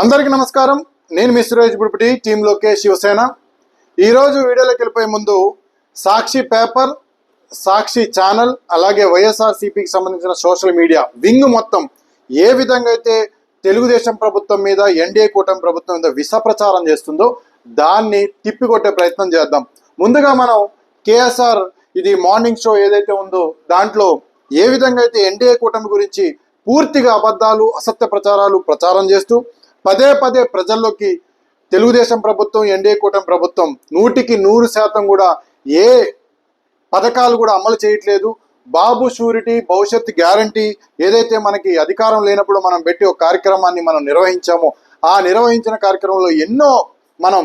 అందరికీ నమస్కారం. నేను మీ సురేష్ బుడిపిటి టీమ్ లోకేష్ శివసేన. ఈరోజు వీడియోలోకి వెళ్ళిపోయే ముందు సాక్షి పేపర్ సాక్షి ఛానల్ అలాగే వైఎస్ఆర్సీపీకి సంబంధించిన సోషల్ మీడియా వింగ్ మొత్తం ఏ విధంగా అయితే తెలుగుదేశం ప్రభుత్వం మీద ఎన్డీఏ కూటమి ప్రభుత్వం మీద విష ప్రచారం చేస్తుందో దాన్ని తిప్పికొట్టే ప్రయత్నం చేద్దాం. ముందుగా మనం కేఎస్ఆర్ ఇది మార్నింగ్ షో ఏదైతే ఉందో దాంట్లో ఏ విధంగా అయితే ఎన్డీఏ కూటమి గురించి పూర్తిగా అబద్ధాలు అసత్య ప్రచారాలు ప్రచారం చేస్తూ పదే పదే ప్రజల్లోకి తెలుగుదేశం ప్రభుత్వం ఎన్డీఏ కూటమి ప్రభుత్వం నూటికి నూరు శాతం కూడా ఏ పథకాలు కూడా అమలు చేయట్లేదు. బాబు షూరిటీ భవిష్యత్ గ్యారంటీ ఏదైతే మనకి అధికారం లేనప్పుడు మనం పెట్టి ఒక కార్యక్రమాన్ని మనం నిర్వహించామో ఆ నిర్వహించిన కార్యక్రమంలో ఎన్నో మనం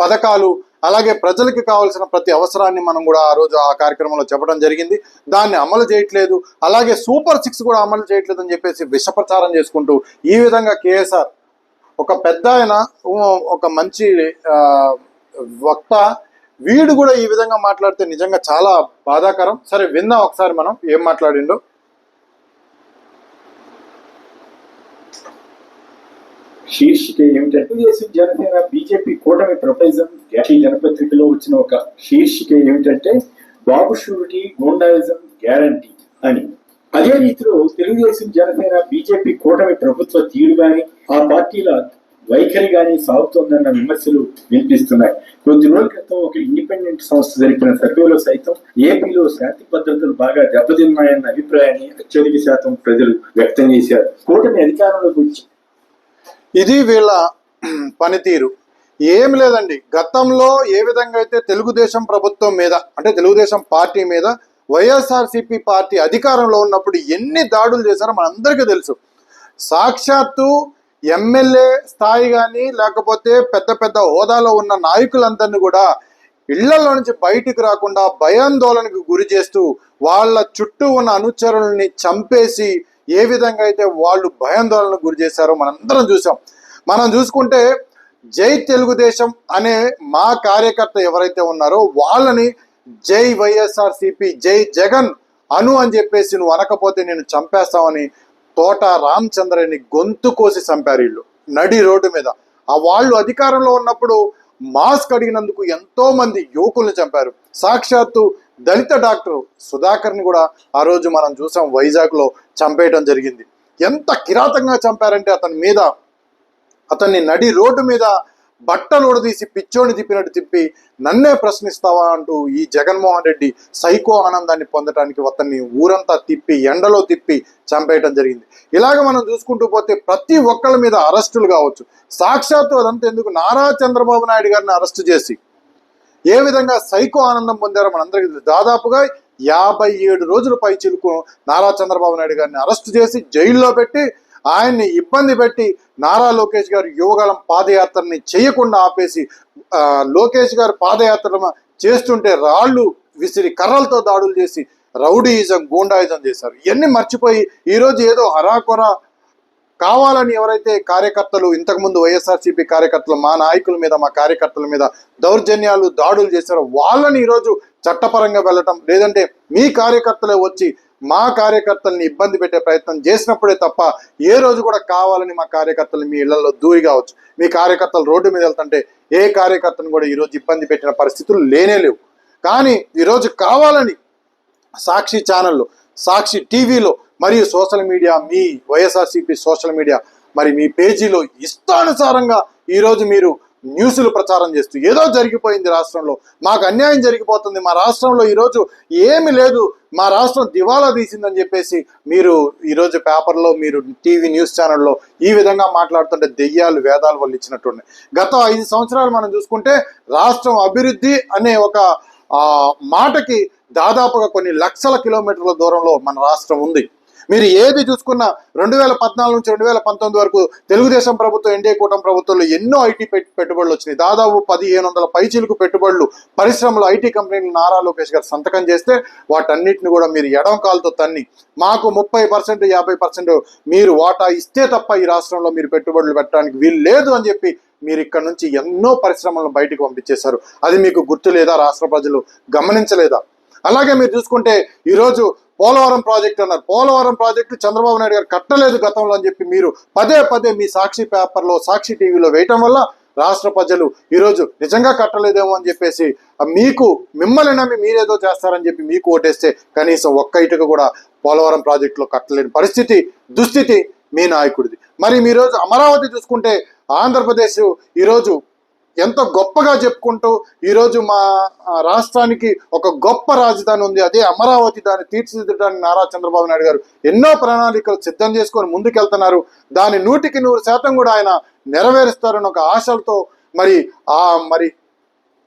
పథకాలు అలాగే ప్రజలకి కావాల్సిన ప్రతి అవసరాన్ని మనం కూడా ఆ రోజు ఆ కార్యక్రమంలో చెప్పడం జరిగింది. దాన్ని అమలు చేయట్లేదు. అలాగే సూపర్ సిక్స్ కూడా అమలు చేయట్లేదు అని చెప్పేసి విషప్రచారం చేసుకుంటూ ఈ విధంగా కేఎస్ఆర్ ఒక పెద్ద ఆయన ఒక మంచి వక్త. వీడు కూడా ఈ విధంగా మాట్లాడితే నిజంగా చాలా బాధాకరం. సరే విందాం ఒకసారి మనం ఏం మాట్లాడిండో. శీర్షిక ఏమిటంటే తెలుగుదేశం జనసేన బీజేపీ కూటమి ప్రొపైజం ఈ దినపత్రికలో వచ్చిన ఒక శీర్షిక ఏమిటంటే బాబు షూరిటీ గూండాయిజం గ్యారంటీ అని. అదే రీతిలో తెలుగుదేశం జనసేన బీజేపీ కూటమి ప్రభుత్వ తీరు కానీ ఆ పార్టీల వైఖరి కానీ సాగుతోందన్న విమర్శలు వినిపిస్తున్నాయి. కొద్ది రోజుల క్రితం ఒక ఇండిపెండెంట్ సంస్థ జరిపిన సర్వేలో సైతం ఏపీలో శాంతి భద్రతలు బాగా దెబ్బతిన్నాయన్న అభిప్రాయాన్ని అత్యధిక శాతం ప్రజలు వ్యక్తం చేశారు. కూటమి అధికారంలోకి వచ్చి ఇది వీళ్ళ పనితీరు. ఏం లేదండి. గతంలో ఏ విధంగా అయితే తెలుగుదేశం ప్రభుత్వం మీద అంటే తెలుగుదేశం పార్టీ మీద వైఎస్ఆర్సీపీ పార్టీ అధికారంలో ఉన్నప్పుడు ఎన్ని దాడులు చేశారో మనందరికీ తెలుసు. సాక్షాత్తు ఎమ్మెల్యే స్థాయి కానీ లేకపోతే పెద్ద పెద్ద హోదాలో ఉన్న నాయకులందరినీ కూడా ఇళ్ళలో నుంచి బయటికి రాకుండా భయాందోళనకు గురి చేస్తూ వాళ్ళ చుట్టూ ఉన్న అనుచరుల్ని చంపేసి ఏ విధంగా అయితే వాళ్ళు భయాందోళనకు గురి చేశారో మనందరం చూసాం మనం చూసుకుంటే జై తెలుగుదేశం అనే మా కార్యకర్త ఎవరైతే ఉన్నారో వాళ్ళని జై వైఎస్ఆర్ సిపి జై జగన్ అను అని చెప్పేసి నువ్వు అనకపోతే నేను చంపేస్తామని తోట రామచంద్రని గొంతు కోసి చంపారు వీళ్ళు నడి రోడ్డు మీద. ఆ వాళ్ళు అధికారంలో ఉన్నప్పుడు మాస్క్ అడిగినందుకు ఎంతో మంది యువకుల్ని చంపారు. సాక్షాత్తు దళిత డాక్టర్ సుధాకర్ని కూడా ఆ రోజు మనం చూసాం వైజాగ్లో చంపేయడం జరిగింది. ఎంత కిరాతంగా చంపారంటే అతని మీద అతన్ని నడి రోడ్డు మీద బట్టలు ఉడదీసి పిచ్చోని తిప్పినట్టు తిప్పి నన్నే ప్రశ్నిస్తావా అంటూ ఈ జగన్మోహన్ రెడ్డి సైకో ఆనందాన్ని పొందడానికి అతన్ని ఊరంతా తిప్పి ఎండలో తిప్పి చంపేయటం జరిగింది. ఇలాగ మనం చూసుకుంటూ పోతే ప్రతి ఒక్కళ్ళ మీద అరెస్టులు కావచ్చు. సాక్షాత్తు అదంతా ఎందుకు? నారా చంద్రబాబు నాయుడు గారిని అరెస్టు చేసి ఏ విధంగా సైకో ఆనందం పొందారో మనందరికీ దాదాపుగా యాభై ఏడు రోజుల పై చిలుకు నారా చంద్రబాబు నాయుడు గారిని అరెస్ట్ చేసి జైల్లో పెట్టి ఆయన్ని ఇబ్బంది పెట్టి నారా లోకేష్ గారు యువగలం పాదయాత్రని చేయకుండా ఆపేసి లోకేష్ గారు పాదయాత్ర చేస్తుంటే రాళ్ళు విసిరి కర్రలతో దాడులు చేసి రౌడీయిజం గూండాయిజం చేశారు. ఇవన్నీ మర్చిపోయి ఈరోజు ఏదో హరాకొరా కావాలని ఎవరైతే కార్యకర్తలు ఇంతకుముందు వైఎస్ఆర్సీపీ కార్యకర్తలు మా నాయకుల మీద మా కార్యకర్తల మీద దౌర్జన్యాలు దాడులు చేశారో వాళ్ళని ఈరోజు చట్టపరంగా వెళ్ళటం లేదంటే మీ కార్యకర్తలే వచ్చి మా కార్యకర్తల్ని ఇబ్బంది పెట్టే ప్రయత్నం చేసినప్పుడే తప్ప ఏ రోజు కూడా కావాలని మా కార్యకర్తలు మీ ఇళ్ళలో దూరి కావచ్చు. మీ కార్యకర్తలు రోడ్డు మీద వెళ్తుంటే ఏ కార్యకర్తను కూడా ఈరోజు ఇబ్బంది పెట్టిన పరిస్థితులు లేనే లేవు. కానీ ఈరోజు కావాలని సాక్షి ఛానల్లో సాక్షి టీవీలో మరియు సోషల్ మీడియా మీ వైఎస్ఆర్సీపీ సోషల్ మీడియా మరి మీ పేజీలో ఇష్టానుసారంగా ఈరోజు మీరు న్యూస్లు ప్రచారం చేస్తూ ఏదో జరిగిపోయింది రాష్ట్రంలో. మాకు అన్యాయం జరిగిపోతుంది. మా రాష్ట్రంలో ఈరోజు ఏమి లేదు. మా రాష్ట్రం దివాలా తీసిందని చెప్పేసి మీరు ఈరోజు పేపర్లో మీరు టీవీ న్యూస్ ఛానల్లో ఈ విధంగా మాట్లాడుతుంటే దెయ్యాలు వేదాలు వాళ్ళు ఇచ్చినట్టుండే. గత ఐదు సంవత్సరాలు మనం చూసుకుంటే రాష్ట్రం అభివృద్ధి అనే ఒక మాటకి దాదాపుగా కొన్ని లక్షల కిలోమీటర్ల దూరంలో మన రాష్ట్రం ఉంది. మీరు ఏది చూసుకున్నా రెండు వేల పద్నాలుగు నుంచి రెండు వేల పంతొమ్మిది వరకు తెలుగుదేశం ప్రభుత్వం ఎన్డీఏ కూటమి ప్రభుత్వంలో ఎన్నో ఐటీ పెట్టుబడులు వచ్చినాయి. దాదాపు పదిహేను వందల పైచీలకు పెట్టుబడులు పరిశ్రమలు ఐటీ కంపెనీలు నారా లోకేష్ గారు సంతకం చేస్తే వాటన్నిటిని కూడా మీరు ఎడం కాలుతో తన్ని. మాకు ముప్పై పర్సెంట్ యాభై పర్సెంట్ మీరు వాటా ఇస్తే తప్ప ఈ రాష్ట్రంలో మీరు పెట్టుబడులు పెట్టడానికి వీలు లేదు అని చెప్పి మీరు ఇక్కడ నుంచి ఎన్నో పరిశ్రమలను బయటకు పంపించేశారు. అది మీకు గుర్తు లేదా? రాష్ట్ర ప్రజలు గమనించలేదా? అలాగే మీరు చూసుకుంటే ఈరోజు పోలవరం ప్రాజెక్ట్ అన్నారు. పోలవరం ప్రాజెక్టు చంద్రబాబు నాయుడు గారు కట్టలేదు గతంలో అని చెప్పి మీరు పదే పదే మీ సాక్షి పేపర్లో సాక్షి టీవీలో వేయటం వల్ల రాష్ట్ర ప్రజలు ఈరోజు నిజంగా కట్టలేదేమో అని చెప్పేసి మీకు మిమ్మల్ని నమ్మి మీరేదో చేస్తారని చెప్పి మీకు ఓటేస్తే కనీసం ఒక్క ఇటుక కూడా పోలవరం ప్రాజెక్టులో కట్టలేని పరిస్థితి దుస్థితి మీ నాయకుడిది. మరి మీ రోజు అమరావతి చూసుకుంటే ఆంధ్రప్రదేశ్ ఈరోజు ఎంత గొప్పగా చెప్పుకుంటూ ఈరోజు మా రాష్ట్రానికి ఒక గొప్ప రాజధాని ఉంది. అదే అమరావతి దాన్ని తీర్చిదిద్దడానికి నారా చంద్రబాబు నాయుడు గారు ఎన్నో ప్రణాళికలు సిద్ధం చేసుకొని ముందుకెళ్తున్నారు. దాని నూటికి నూరు శాతం కూడా ఆయన నెరవేరుస్తారని ఒక ఆశలతో మరి ఆ మరి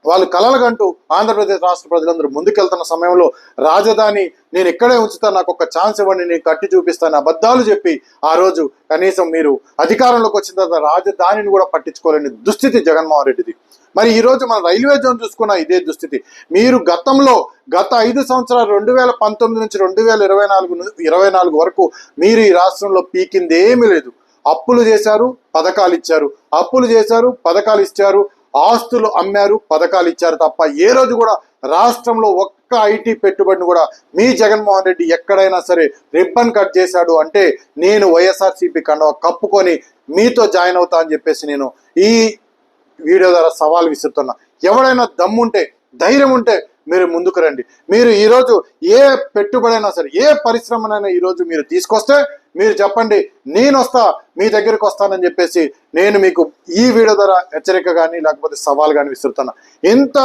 వాళ్ళు కలలకంటూ ఆంధ్రప్రదేశ్ రాష్ట్ర ప్రజలందరూ ముందుకెళ్తున్న సమయంలో రాజధాని నేను ఇక్కడే ఉంచుతాను నాకు ఒక ఛాన్స్ ఇవ్వండి నేను కట్టి చూపిస్తాను అబద్ధాలు చెప్పి ఆ రోజు కనీసం మీరు అధికారంలోకి వచ్చిన తర్వాత రాజధానిని కూడా పట్టించుకోలేని దుస్థితి జగన్మోహన్ రెడ్డిది. మరి ఈరోజు మన రైల్వే జోన్ చూసుకున్న ఇదే దుస్థితి. మీరు గతంలో గత ఐదు సంవత్సరాలు రెండు వేల పంతొమ్మిది నుంచి రెండు వేల ఇరవై నాలుగు ఇరవై నాలుగు వరకు మీరు ఈ రాష్ట్రంలో పీకింది ఏమీ లేదు. అప్పులు చేశారు పథకాలు ఇచ్చారు. అప్పులు చేశారు పథకాలు ఇచ్చారు ఆస్తులు అమ్మారు పథకాలు ఇచ్చారు తప్ప ఏ రోజు కూడా రాష్ట్రంలో ఒక్క ఐటీ పెట్టుబడిని కూడా మీ జగన్మోహన్ రెడ్డి ఎక్కడైనా సరే రిబ్బన్ కట్ చేశాడు అంటే నేను వైఎస్ఆర్సీపీ కండవ కప్పుకొని మీతో జాయిన్ అవుతా అని చెప్పేసి నేను ఈ వీడియో ద్వారా సవాల్ విసురుతున్నా. ఎవడైనా దమ్ముంటే ధైర్యం ఉంటే మీరు ముందుకు రండి. మీరు ఈరోజు ఏ పెట్టుబడైనా సరే ఏ పరిశ్రమనైనా ఈరోజు మీరు తీసుకొస్తే మీరు చెప్పండి నేను వస్తా మీ దగ్గరికి వస్తానని చెప్పేసి నేను మీకు ఈ వీడియో ద్వారా హెచ్చరిక కానీ లేకపోతే సవాల్ కానీ విసురుతున్నా. ఇంత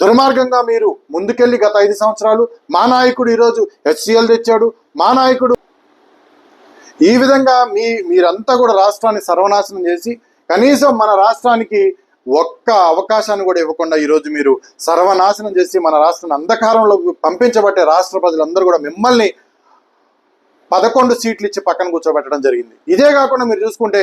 దుర్మార్గంగా మీరు ముందుకెళ్ళి గత ఐదు సంవత్సరాలు మా నాయకుడు ఈరోజు హెచ్సిఎల్ తెచ్చాడు. మా నాయకుడు ఈ విధంగా మీ మీరంతా కూడా రాష్ట్రాన్ని సర్వనాశనం చేసి కనీసం మన రాష్ట్రానికి ఒక్క అవకాశాన్ని కూడా ఇవ్వకుండా ఈరోజు మీరు సర్వనాశనం చేసి మన రాష్ట్రాన్ని అంధకారంలో పంపించబట్టే రాష్ట్ర ప్రజలందరూ కూడా మిమ్మల్ని పదకొండు సీట్లు ఇచ్చి పక్కన కూర్చోబెట్టడం జరిగింది. ఇదే కాకుండా మీరు చూసుకుంటే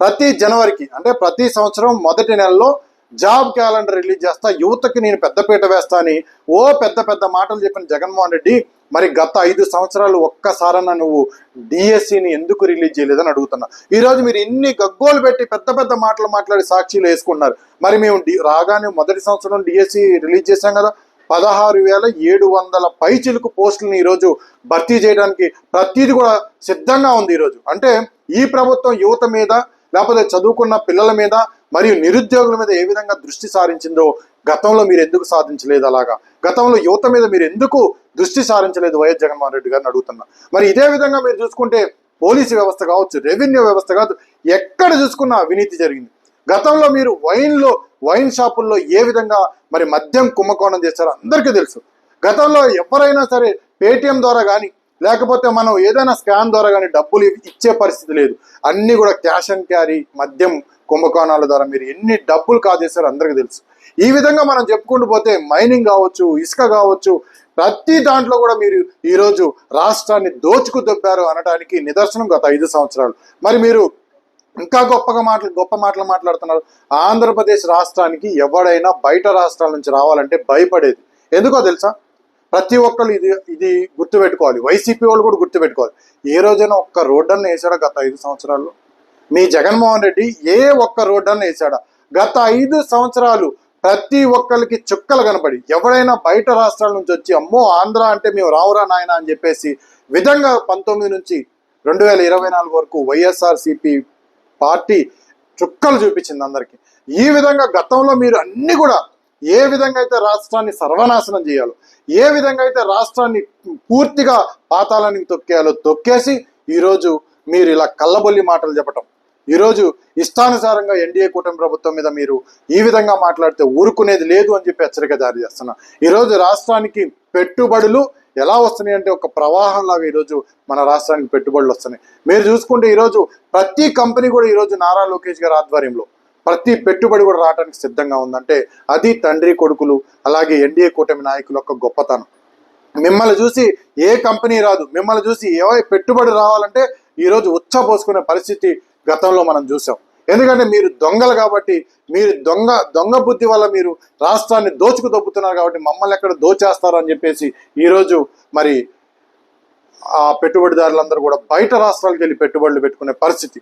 ప్రతి జనవరికి అంటే ప్రతి సంవత్సరం మొదటి నెలలో జాబ్ క్యాలెండర్ రిలీజ్ చేస్తా యువతకి నేను పెద్దపీట వేస్తా అని ఓ పెద్ద పెద్ద మాటలు చెప్పిన జగన్మోహన్ రెడ్డి మరి గత ఐదు సంవత్సరాలు ఒక్కసారన్నా నువ్వు డిఎస్సిని ఎందుకు రిలీజ్ చేయలేదని అడుగుతున్నా. ఈరోజు మీరు ఇన్ని గగ్గోలు పెట్టి పెద్ద పెద్ద మాటలు మాట్లాడి సాక్షిలు వేసుకున్నారు. మరి మేము డి- రాగానే మొదటి సంవత్సరం డిఎస్సి రిలీజ్ చేశాం కదా. పదహారు వేల ఏడు వందల పైచిలుకు పోస్టులను ఈరోజు భర్తీ చేయడానికి ప్రతిదీ కూడా సిద్ధంగా ఉంది ఈరోజు. అంటే ఈ ప్రభుత్వం యువత మీద లేకపోతే చదువుకున్న పిల్లల మీద మరియు నిరుద్యోగుల మీద ఏ విధంగా దృష్టి సారించిందో గతంలో మీరు ఎందుకు సాధించలేదు అలాగా? గతంలో యువత మీద మీరు ఎందుకు దృష్టి సారించలేదు వైఎస్ జగన్మోహన్ రెడ్డి గారిని అడుగుతున్నా. మరి ఇదే విధంగా మీరు చూసుకుంటే పోలీసు వ్యవస్థ కావచ్చు రెవెన్యూ వ్యవస్థ కావచ్చు ఎక్కడ చూసుకున్నా అవినీతి జరిగింది. గతంలో మీరు వైన్లో వైన్ షాపుల్లో ఏ విధంగా మరి మద్యం కుంభకోణం చేస్తారో అందరికీ తెలుసు. గతంలో ఎవరైనా సరే పేటిఎం ద్వారా కానీ లేకపోతే మనం ఏదైనా స్కాన్ ద్వారా కానీ డబ్బులు ఇచ్చే పరిస్థితి లేదు. అన్నీ కూడా క్యాష్ అండ్ క్యారీ మద్యం కుంభకోణాల ద్వారా మీరు ఎన్ని డబ్బులు కాజేశారో అందరికీ తెలుసు. ఈ విధంగా మనం చెప్పుకుంటూ పోతే మైనింగ్ కావచ్చు ఇసుక కావచ్చు ప్రతి దాంట్లో కూడా మీరు ఈరోజు రాష్ట్రాన్ని దోచుకు దొబ్బారు అనడానికి నిదర్శనం గత ఐదు సంవత్సరాలు. మరి మీరు ఇంకా గొప్పగా మాటలు గొప్ప మాటలు మాట్లాడుతున్నారు. ఆంధ్రప్రదేశ్ రాష్ట్రానికి ఎవడైనా బయట రాష్ట్రాల నుంచి రావాలంటే భయపడేది. ఎందుకో తెలుసా? ప్రతి ఒక్కరు ఇది ఇది గుర్తుపెట్టుకోవాలి. వైసీపీ వాళ్ళు కూడా గుర్తుపెట్టుకోవాలి. ఏ రోజైనా ఒక్క రోడ్డన్న వేసాడో గత ఐదు సంవత్సరాల్లో? మీ జగన్మోహన్ రెడ్డి ఏ ఒక్క రోడ్డన్న వేసాడా గత ఐదు సంవత్సరాలు ప్రతి ఒక్కరికి చుక్కలు కనపడి ఎవరైనా బయట రాష్ట్రాల నుంచి వచ్చి అమ్మో ఆంధ్ర అంటే మేము రావురా నాయన అని చెప్పేసి విధంగా పంతొమ్మిది నుంచి రెండు వేల ఇరవై నాలుగు వరకు వైఎస్ఆర్సిపి పార్టీ చుక్కలు చూపించింది అందరికి. ఈ విధంగా గతంలో మీరు అన్ని కూడా ఏ విధంగా అయితే రాష్ట్రాన్ని సర్వనాశనం చేయాలో ఏ విధంగా అయితే రాష్ట్రాన్ని పూర్తిగా పాతాళానికి తొక్కేయాలో తొక్కేసి ఈరోజు మీరు ఇలా కళ్ళబొల్లి మాటలు చెప్పటం ఈరోజు ఇష్టానుసారంగా ఎన్డీఏ కూటమి ప్రభుత్వం మీద మీరు ఈ విధంగా మాట్లాడితే ఊరుకునేది లేదు అని చెప్పి హెచ్చరిక జారీ చేస్తున్నా. ఈరోజు రాష్ట్రానికి పెట్టుబడులు ఎలా వస్తున్నాయి అంటే ఒక ప్రవాహం లాగా ఈరోజు మన రాష్ట్రానికి పెట్టుబడులు వస్తున్నాయి. మీరు చూసుకుంటే ఈరోజు ప్రతి కంపెనీ కూడా ఈరోజు నారా లోకేష్ గారి ఆధ్వర్యంలో ప్రతి పెట్టుబడి కూడా రావడానికి సిద్ధంగా ఉందంటే అది తండ్రి కొడుకులు అలాగే ఎన్డీఏ కూటమి నాయకుల యొక్క గొప్పతనం. మిమ్మల్ని చూసి ఏ కంపెనీ రాదు మిమ్మల్ని చూసి ఏ పెట్టుబడి రావాలంటే ఈరోజు ఉచ్చపోసుకునే పరిస్థితి గతంలో మనం చూసాం. ఎందుకంటే మీరు దొంగలు కాబట్టి మీరు దొంగ దొంగ బుద్ధి వల్ల మీరు రాష్ట్రాన్ని దోచుకు దొబ్బుతున్నారు కాబట్టి మమ్మల్ని ఎక్కడ దోచేస్తారు అని చెప్పేసి ఈరోజు మరి ఆ పెట్టుబడిదారులందరూ కూడా బయట రాష్ట్రాలకు వెళ్ళి పెట్టుబడులు పెట్టుకునే పరిస్థితి.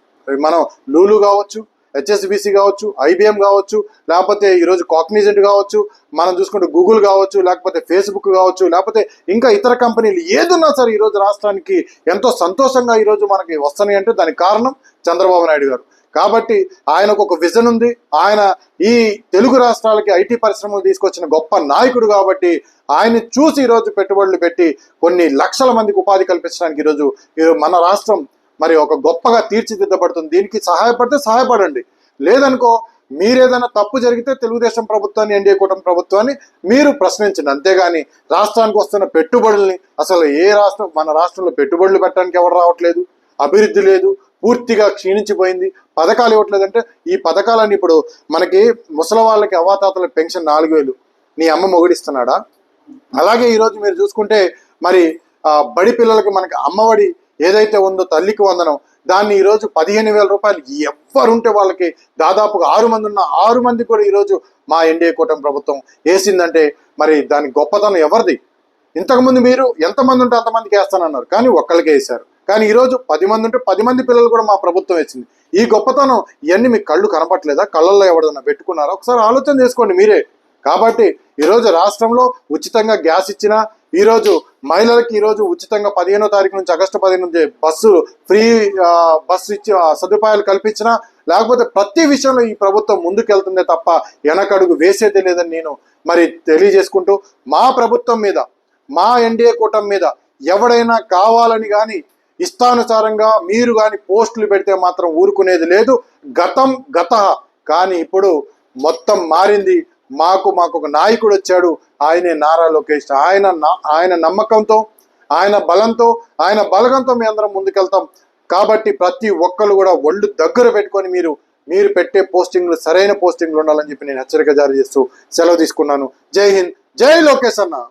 మనం లూలు కావచ్చు హెచ్ఎస్బిసి కావచ్చు ఐబిఎం కావచ్చు లేకపోతే ఈరోజు కాగ్నిజెంట్ కావచ్చు మనం చూసుకుంటే గూగుల్ కావచ్చు లేకపోతే ఫేస్బుక్ కావచ్చు లేకపోతే ఇంకా ఇతర కంపెనీలు ఏదున్నా సరే ఈరోజు రాష్ట్రానికి ఎంతో సంతోషంగా ఈరోజు మనకి వస్తున్నాయి అంటే దానికి కారణం చంద్రబాబు నాయుడు గారు. కాబట్టి ఆయనకు ఒక విజన్ ఉంది. ఆయన ఈ తెలుగు రాష్ట్రాలకి ఐటీ పరిశ్రమలు తీసుకొచ్చిన గొప్ప నాయకుడు కాబట్టి ఆయన్ని చూసి ఈరోజు పెట్టుబడులు పెట్టి కొన్ని లక్షల మందికి ఉపాధి కల్పించడానికి ఈరోజు ఈ- మన రాష్ట్రం మరి ఒక గొప్పగా తీర్చిదిద్దబడుతుంది. దీనికి సహాయపడితే సహాయపడండి. లేదనుకో మీరేదైనా తప్పు జరిగితే తెలుగుదేశం ప్రభుత్వాన్ని ఎన్డీఏ కూటమి ప్రభుత్వాన్ని మీరు ప్రశ్నించండి. అంతేగాని రాష్ట్రానికి వస్తున్న పెట్టుబడుల్ని అసలు ఏ రాష్ట్రం మన రాష్ట్రంలో పెట్టుబడులు పెట్టడానికి ఎవరు రావట్లేదు? అభివృద్ధి లేదు పూర్తిగా క్షీణించిపోయింది పథకాలు ఇవ్వట్లేదంటే ఈ పథకాలన్నీ ఇప్పుడు మనకి ముసలి వాళ్ళకి అవాతాతల పెన్షన్ నాలుగు వేలు. నీ అమ్మ మొగుడిస్తున్నాడా? అలాగే ఈరోజు మీరు చూసుకుంటే మరి బడి పిల్లలకి మనకి అమ్మఒడి ఏదైతే ఉందో తల్లికి వందనం దాన్ని ఈరోజు పదిహేను వేల రూపాయలు ఎవ్వరుంటే వాళ్ళకి దాదాపుగా ఆరు మంది ఉన్న ఆరు మంది కూడా ఈరోజు మా ఎన్డీఏ కూటమి ప్రభుత్వం వేసిందంటే మరి దాని గొప్పతనం ఎవరిది? ఇంతకుముందు మీరు ఎంతమంది ఉంటే అంతమందికి వేస్తానన్నారు కానీ ఒక్కరికే వేశారు. కానీ ఈరోజు పది మంది ఉంటే పది మంది పిల్లలు కూడా మా ప్రభుత్వం వేసింది. ఈ గొప్పతనం ఇవన్నీ మీ కళ్ళు కనపట్లేదా కళ్ళల్లో ఎవడన్నా పెట్టుకున్నారా? ఒకసారి ఆలోచన చేసుకోండి మీరే. కాబట్టి ఈరోజు రాష్ట్రంలో ఉచితంగా గ్యాస్ ఇచ్చినా ఈరోజు మహిళలకి ఈరోజు ఉచితంగా పదిహేనో తారీఖు నుంచి ఆగస్టు పదిహేను నుంచి బస్సు ఫ్రీ బస్సు ఇచ్చి సదుపాయాలు కల్పించినా లేకపోతే ప్రతి విషయంలో ఈ ప్రభుత్వం ముందుకెళ్తుందే తప్ప వెనకడుగు వేసేదే లేదని నేను మరి తెలియజేసుకుంటూ మా ప్రభుత్వం మీద మా ఎన్డీఏ కూటమి మీద ఎవడైనా కావాలని కానీ ఇష్టానుసారంగా మీరు కానీ పోస్టులు పెడితే మాత్రం ఊరుకునేది లేదు. గతం గత. కానీ ఇప్పుడు మొత్తం మారింది. మాకు మాకు ఒక నాయకుడు వచ్చాడు. ఆయనే నారా లోకేష్. ఆయన ఆయన నమ్మకంతో ఆయన బలంతో ఆయన బలగంతో మీ అందరం ముందుకెళ్తాం. కాబట్టి ప్రతి ఒక్కరు కూడా ఒళ్ళు దగ్గర పెట్టుకొని మీరు మీరు పెట్టే పోస్టింగ్లు సరైన పోస్టింగ్లు ఉండాలని చెప్పి నేను హెచ్చరిక జారీ చేస్తూ సెలవు తీసుకున్నాను. జై హింద్. జై లోకేష్ అన్న.